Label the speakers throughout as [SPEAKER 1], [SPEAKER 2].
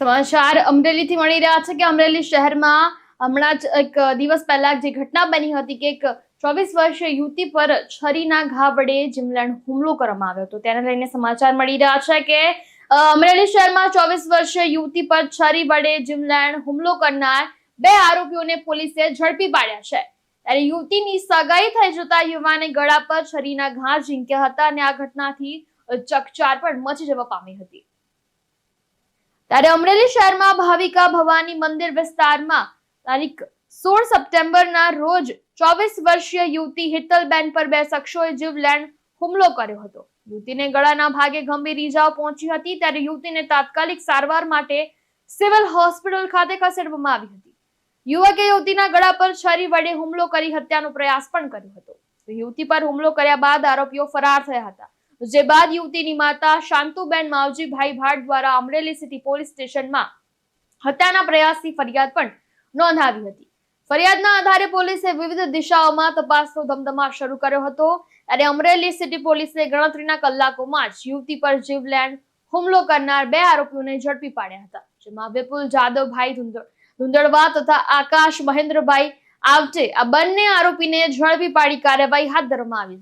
[SPEAKER 1] સમાચાર અમરેલીથી મળી રહ્યા છે કે અમરેલી શહેરમાં હમણાં જ એક દિવસ પહેલા જે ઘટના બની હતી કે એક ચોવીસ વર્ષીય યુવતી પર છરીના ઘા વડે જીમલેણ હુમલો કરવામાં આવ્યો હતો. તેને લઈને સમાચાર મળી રહ્યા છે કે અમરેલી શહેરમાં ચોવીસ વર્ષીય યુવતી પર છરી વડે જીમલેણ હુમલો કરનાર બે આરોપીઓને પોલીસે ઝડપી પાડ્યા છે. ત્યારે યુવતીની સગાઈ થઈ જતા યુવાને ગળા પર છરીના ઘા ઝીંક્યા હતા અને આ ઘટનાથી ચકચાર પણ મચી જવા પામી હતી. ત્યારે અમરેલી શહેરમાં ભાવિકા ભવાની મંદિર વિસ્તારમાં તારીખ સોળ સપ્ટેમ્બરના રોજ ચોવીસ વર્ષીય યુવતી હિતલબેન પર બે શખ્સોએ જીવલેણ હુમલો કર્યો હતો. યુવતીને ગળાના ભાગે ગંભીર ઈજાઓ પહોંચી હતી ત્યારે યુવતીને તાત્કાલિક સારવાર માટે સિવિલ હોસ્પિટલ ખાતે ખસેડવામાં આવી હતી. યુવકે યુવતીના ગળા પર છરી વડે હુમલો કરી હત્યાનો પ્રયાસ પણ કર્યો હતો. યુવતી પર હુમલો કર્યા બાદ આરોપીઓ ફરાર થયા હતા. જે બાદ યુવતીની માતા શાંતુબેન માવજીભાઈ ભાટ દ્વારા અમરેલી સિટી પોલીસ સ્ટેશનમાં હત્યાના પ્રયાસની ફરિયાદ પણ નોંધાવી હતી. ફરિયાદના આધારે પોલીસે વિવિધ દિશાઓમાં તપાસનો ધમધમાટ શરૂ કર્યો હતો. ત્યારે અમરેલી સિટી પોલીસે ગણતરીના કલાકોમાં જ યુવતી પર જીવલેણ હુમલો કરનાર બે આરોપીઓને ઝડપી પાડ્યા હતા. જેમાં વિપુલ જાદવભાઈ ધુંધળવા તથા આકાશ મહેન્દ્રભાઈ આવટે આ બંને આરોપીને ઝડપી પાડી કાર્યવાહી હાથ ધરવામાં આવી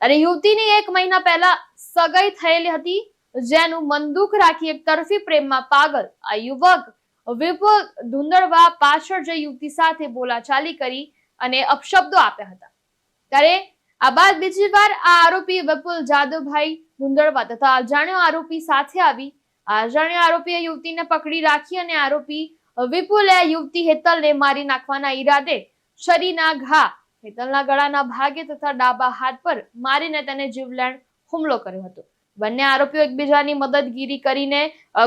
[SPEAKER 1] ત્યારે યુવતીની એક મહિના પહેલા સગાઈ થયેલી હતી, જેનું મનદુખ રાખી એક તરફી પ્રેમમાં પાગલ આ યુવક વિપુલ ધુંધળવા પાછળ જઈ યુવતી સાથે બોલાચાલી કરી અને અપશબ્દો આપ્યા હતા. ત્યારે આ બાદ બીજી વાર આ આરોપી વિપુલ જાદવભાઈ ધુંધળવા તથા અજાણ્યો આરોપી સાથે આવી. અજાણ્યો આરોપીએ યુવતીને પકડી રાખી અને આરોપી વિપુલે યુવતી હેતલને મારી નાખવાના ઈરાદે શરીરના ઘા હેતલના ગળાના ભાગે તથા ડાબા હાથ પર મારીને તેને જીવલેણ હુમલો કર્યો હતો. બંને આરોપીઓ એકબીજાની મદદગીરી કરીને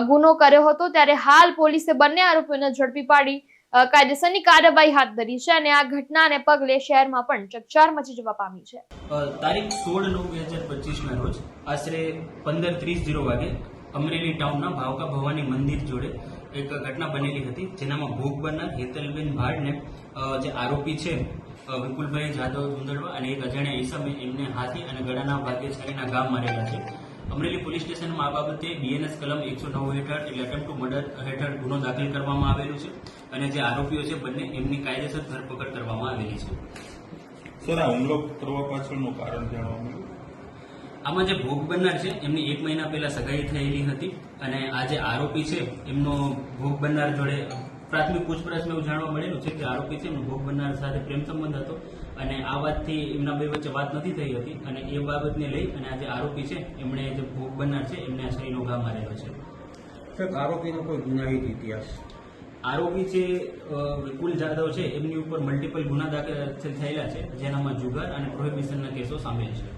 [SPEAKER 1] ગુનો કર્યો હતો ત્યારે હાલ પોલીસે બંને આરોપીઓને ઝડપી પાડી કાયદેસરની કાર્યવાહી હાથ ધરી છે અને આ ઘટનાને પગલે શહેરમાં પણ ચકચાર મચી જવા પામી છે.
[SPEAKER 2] તારીખ સોળ નવ બે હજાર પચીસના રોજ આશરે પંદર ત્રીસ જીરો વાગે અમરેલી ટાઉનના ભાવકા ભવાની મંદિર જોડે એક ઘટના બનેલી હતી, જેનામાં ભોગ બનનાર હેતલબેન ભાડને જે આરોપી છે વિપુલભાઈ જાદવ ગુંદડવા અને એક અજાણ્યા ઈસમે એમને હાથી અને ગળાના ભાગે છરીના ગામ મારેલા છે. અમરેલી પોલીસ સ્ટેશનમાં આ બાબતે બીએનએસ કલમ એકસો નવ હેઠળ એટલે અટેમ્પ ટુ મર્ડર હેઠળ ગુનો દાખલ કરવામાં આવેલું છે અને જે આરોપીઓ છે બંને એમની કાયદેસર ધરપકડ કરવામાં આવેલી છે.
[SPEAKER 3] સર આ હુમલો કરવા પાછળનું કારણ જાણવા મળ્યું?
[SPEAKER 2] આમાં જે ભોગ બનનાર છે એમની એક મહિના પહેલા સગાઈ થયેલી હતી અને આ જે આરોપી છે એમનો ભોગ બનનાર જોડે પ્રાથમિક પૂછપરછમાં એવું જાણવા મળેલું છે કે આરોપી છે એમનો ભોગ બનનાર સાથે પ્રેમ સંબંધ હતો અને આ વાતથી એમના બે વચ્ચે વાત નથી થઈ હતી અને એ બાબતને લઈ અને આ જે આરોપી છે એમણે જે ભોગ બનનાર છે એમને આ શરીરનો ઘા મારેલો છે.
[SPEAKER 4] આરોપીનો કોઈ ગુનાહિત ઇતિહાસ?
[SPEAKER 2] આરોપી જે અ, વિપુલ જાદવ છે એમની ઉપર મલ્ટિપલ ગુના દાખલ થયેલા છે જેનામાં જુગાર અને પ્રોહિબિશનના કેસો સામેલ છે.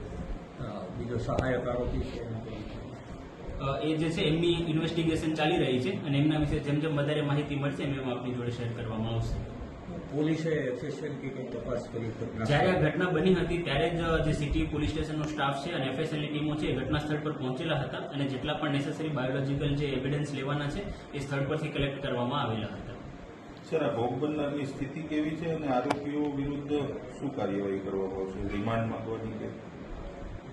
[SPEAKER 4] બીજો સહાયક આરોપી છે
[SPEAKER 2] એ જે છે એમની ઇન્વેસ્ટિગેશન ચાલી રહી છે અને એમના વિશે જેમ જેમ વધારે માહિતી મળશે એમ એમ આપની જોડે શેર કરવામાં આવશે.
[SPEAKER 4] પોલીસે એફએસએલ કે કંઈ તપાસ કરી
[SPEAKER 2] જ્યારે આ ઘટના બની હતી ત્યારે જ જે સિટી પોલીસ સ્ટેશનનો સ્ટાફ છે અને એફએસએલની ટીમો છે એ ઘટના સ્થળ પર પહોંચેલા હતા અને જેટલા પણ નેસેસરી બાયોલોજીકલ જે એવિડન્સ લેવાના છે એ સ્થળ પરથી કલેક્ટ કરવામાં આવેલા હતા.
[SPEAKER 3] સર આ ભોગ બનનારની સ્થિતિ કેવી છે અને આરોપીઓ વિરુદ્ધ શું કાર્યવાહી કરવામાં આવશે? રિમાન્ડ માંગવાની કે?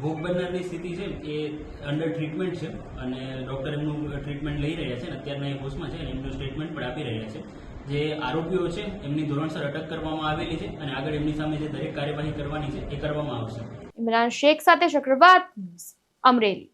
[SPEAKER 2] ભોગ બનનારની સ્થિતિ છે એ અંડર ટ્રીટમેન્ટ છે અને ડોક્ટર એમનું ટ્રીટમેન્ટ લઈ રહ્યા છે અને અત્યારના એ હોસ્ટમાં છે અને એમનું સ્ટેટમેન્ટ પણ આપી રહ્યા છે. જે આરોપીઓ છે, એમની ધોરણસર અટક કરવામાં આવેલી છે અને આગળ એમની સામે જે દરેક કાર્યવાહી કરવાની છે, એ કરવામાં આવશે.
[SPEAKER 1] ઇમરાન શેખ સાથે ચક્રવાત અમરેલી.